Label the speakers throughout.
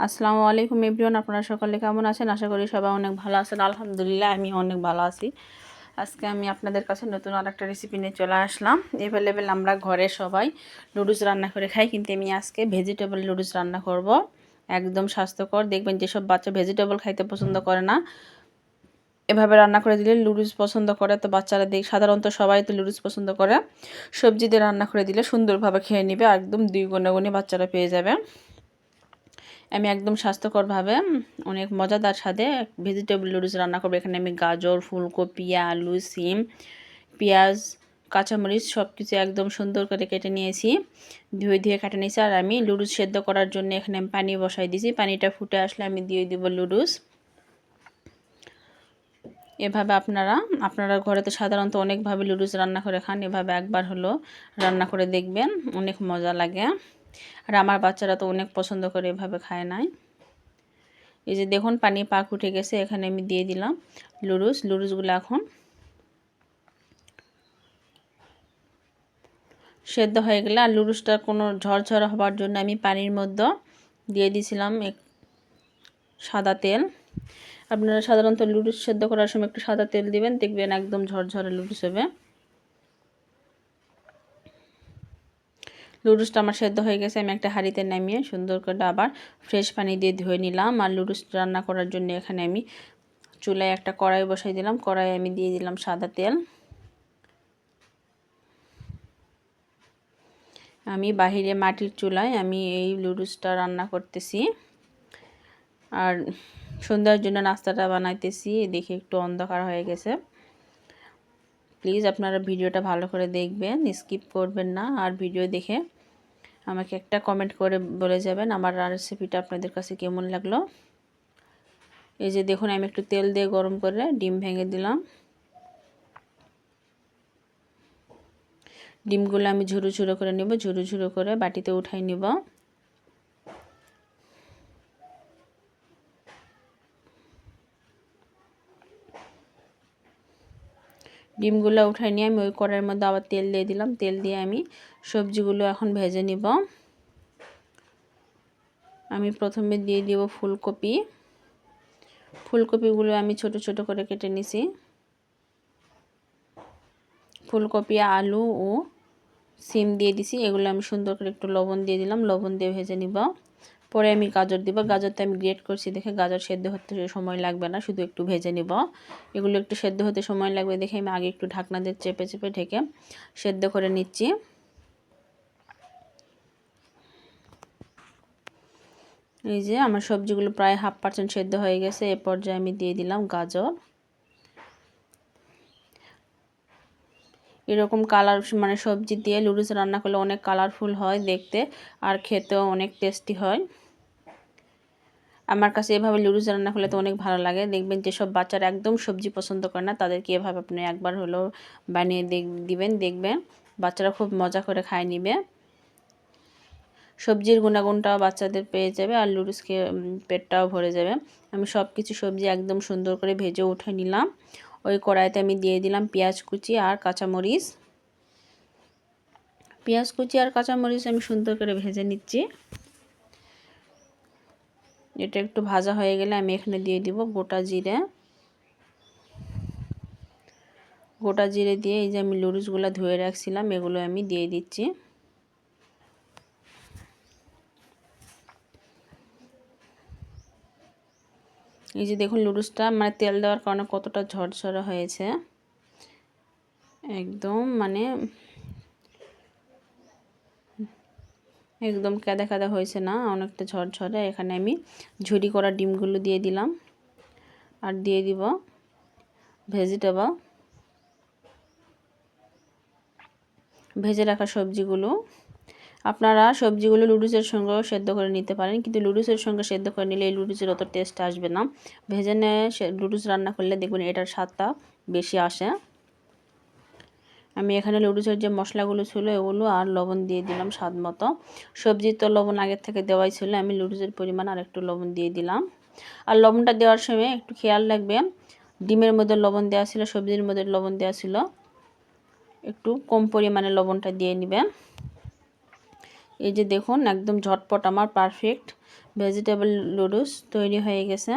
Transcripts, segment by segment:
Speaker 1: আসসালামু আলাইকুম এভরিওয়ান, আপনারা সকলে কেমন আছেন? আশা করি সবাই অনেক ভালো আছেন। আলহামদুলিল্লাহ আমি অনেক ভালো আছি। আজকে আমি আপনাদের কাছে নতুন আর একটা রেসিপি নিয়ে চলে আসলাম। এভেলেবেল আমরা ঘরে সবাই লুডুস রান্না করে খাই, কিন্তু আমি আজকে ভেজিটেবল লুডুস রান্না করব। একদম স্বাস্থ্যকর। দেখবেন যেসব বাচ্চা ভেজিটেবল খাইতে পছন্দ করে না, এভাবে রান্না করে দিলে লুডুস পছন্দ করে। তো বাচ্চারা দেখ, সাধারণত সবাই তো লুডুস পছন্দ করে। সবজি দিয়ে রান্না করে দিলে সুন্দরভাবে খেয়ে নেবে, একদম দুই গুণে গুণে বাচ্চারা পেয়ে যাবে। আমি একদম স্বাস্থ্যকরভাবে অনেক মজাদার স্বাদে ভেজিটেবল নুডলস রান্না করব। এখানে আমি গাজর, ফুলকপি, আলু, সিম, পেঁয়াজ, কাঁচামরিচ সব কিছু একদম সুন্দর করে কেটে নিয়েছি। ধুয়ে ধুয়ে কেটে নিয়েছি আর আমি লুডুস সেদ্ধ করার জন্য এখানে আমি পানি বসাই দিয়েছি। পানিটা ফুটে আসলে আমি দিয়ে দিব লুডুস এভাবে আপনারা আপনারা ঘরে তো সাধারণত অনেকভাবে লুডুস রান্না করে খান, এভাবে একবার হলো রান্না করে দেখবেন, অনেক মজা লাগে। আর আমার বাচ্চারা তো অনেক পছন্দ করে এভাবে খায় নাই। এই যে দেখুন, পানি পাক উঠে গেছে, এখানে আমি দিয়ে দিলাম লুডুস লুডুসগুলো এখন সেদ্ধ হয়ে গেলে, আর লুডুসটা কোনো ঝরঝরা হবার জন্য আমি পানির মধ্যে দিয়ে দিয়েছিলাম এক সাদা তেল। আপনারা সাধারণত লুডুস সেদ্ধ করার সময় একটু সাদা তেল দিবেন, দেখবেন একদম ঝরঝরে লুডুস হবে। লুডুসটা আমার সেদ্ধ হয়ে গেছে, আমি একটা হাঁড়িতে নামিয়ে সুন্দর করে আবার ফ্রেশ পানি দিয়ে ধুয়ে নিলাম। আর লুডুস রান্না করার জন্য এখানে আমি চুলায় একটা কড়াই বসাই দিলাম। কড়াই আমি দিয়ে দিলাম সাদা তেল। আমি বাহিরে মাটির চুলায় আমি এই লুডুসটা রান্না করতেছি। আর সন্ধ্যার জন্য নাস্তাটা বানাইতেছি দেখে একটু অন্ধকার হয়ে গেছে। প্লিজ আপনারা ভিডিওটা ভালো করে দেখবেন, স্কিপ করবেন না। আর ভিডিও দেখে আমাকে একটা কমেন্ট করে বলে যাবেন আমার রেসিপিটা আপনাদের কাছে কেমন লাগল? এই যে দেখুন, আমি একটু তেল দিয়ে গরম করে ডিম ভেঙে দিলাম। ডিমগুলো আমি ঝুরো ঝুরো করে নেব, ঝুরো ঝুরো করে বাটিতে উঠাই নেব। ডিমগুলো উঠাই নিয়ে আমি ওই কড়াইয়ের মধ্যে আবার তেল দিয়ে দিলাম। তেল দিয়ে আমি সবজিগুলো এখন ভেজে নিব। আমি প্রথমে দিয়ে দিব ফুলকপি। ফুলকপিগুলো আমি ছোট ছোট করে কেটে নিছি। ফুলকপি, আলু ও সিম দিয়ে দিছি। এগুলো আমি সুন্দর করে একটু লবণ দিয়ে দিলাম। লবণ দিয়ে ভেজে নিব। পরে আমি গাজর দিব। গাজরটা আমি গ্রেট করছি দেখে গাজর সেদ্ধ হতে সময় লাগবে না, শুধু একটু ভেজে নিব। এগুলো একটু সেদ্ধ হতে সময় লাগবে দেখে আমি আগে একটু ঢাকনা দিয়ে চেপে চেপে ঢেকে সেদ্ধ করে নিচ্ছি। এই যে আমার সবজিগুলো প্রায় হাফ পার্সেন্ট সেদ্ধ হয়ে গেছে, এ পর্যায়ে আমি দিয়ে দিলাম গাজর। এরকম কালার মানে সবজি দিয়ে লুডুস রান্না করলে অনেক কালারফুল হয় দেখতে, আর খেতেও অনেক টেস্টি হয়। আমার কাছে এভাবে লুডুস রান্না করলে তো অনেক ভালো লাগে। দেখবেন যেসব বাচ্চারা একদম সবজি পছন্দ করে না, তাদেরকে এভাবে আপনি একবার হলেও বানিয়ে দিবেন, দেখবেন। বাচ্চারা খুব মজা করে খায় নিবে। সবজির গুণাগুণটাও বাচ্চাদের পেয়ে যাবে আর লুডুসকে পেটটাও ভরে যাবে। আমি সব কিছু সবজি একদম সুন্দর করে ভেজে উঠে নিলাম। ওই কড়াইতে আমি দিয়ে দিলাম পেঁয়াজ কুচি আর কাঁচামরিচ। পেঁয়াজ কুচি আর কাঁচামরিচ আমি সুন্দর করে ভেজে নিচ্ছি। এটা একটু ভাজা হয়ে গেলে আমি এখানে দিয়ে দিব গোটা জিরে। গোটা জিরে দিয়ে এই যে আমি লুডুসগুলো ধুয়ে রাখছিলাম, এগুলো আমি দিয়ে দিচ্ছি। এই যে দেখুন লুডুসটা মানে তেল দেওয়ার কারণে কতটা ঝরঝরে হয়েছে। একদম মানে একদম কাদা কাদা হয়েছে না, অনেকটা ঝরঝরে। এখানে আমি ঝুরি করা ডিমগুলো দিয়ে দিলাম। আর দিয়ে দিব ভেজিটেবল। ভেজে রাখা সবজিগুলো। আপনারা সবজিগুলো লুডুসের সঙ্গেও সেদ্ধ করে নিতে পারেন, কিন্তু লুডুসের সঙ্গে সেদ্ধ করে নিলে এই লুডুসের অত টেস্ট আসবে না। ভেজে নিয়ে লুডুস রান্না করলে দেখবেন এটার স্বাদটা বেশি আসে। আমি এখানে লুডুসের যে মশলাগুলো ছিল এগুলো আর লবণ দিয়ে দিলাম স্বাদ মতো। সবজির তো লবণ আগের থেকে দেওয়াই ছিল, আমি লুডুসের পরিমাণ আর একটু লবণ দিয়ে দিলাম। আর লবণটা দেওয়ার সময় একটু খেয়াল রাখবে ডিমের মধ্যে লবণ দেওয়া ছিল, সবজির মধ্যে লবণ দেওয়া ছিল, একটু কম পরিমাণে লবণটা দিয়ে নেবেন। এই যে দেখুন, একদম ঝটপট আমার পারফেক্ট ভেজিটেবল লুডুস তৈরি হয়ে গেছে।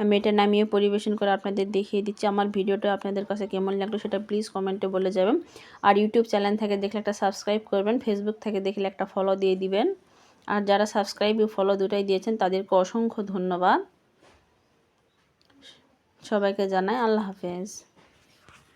Speaker 1: আমি এটা নামিয়ে পরিবেশন করে আপনাদের দেখিয়ে দিচ্ছি আমার ভিডিওটা আপনাদের কাছে কেমন লাগল সেটা প্লিজ কমেন্টে বলে যাবেন। আর ইউটিউব চ্যানেল থেকে দেখলে একটা সাবস্ক্রাইব করবেন ফেসবুক থেকে দেখলে একটা ফলো দিয়ে দিবেন। আর যারা সাবস্ক্রাইব ফলো দুটাই দিয়েছেন, তাদেরকে অসংখ্য ধন্যবাদ। সবাইকে জানাই আল্লাহ হাফেজ।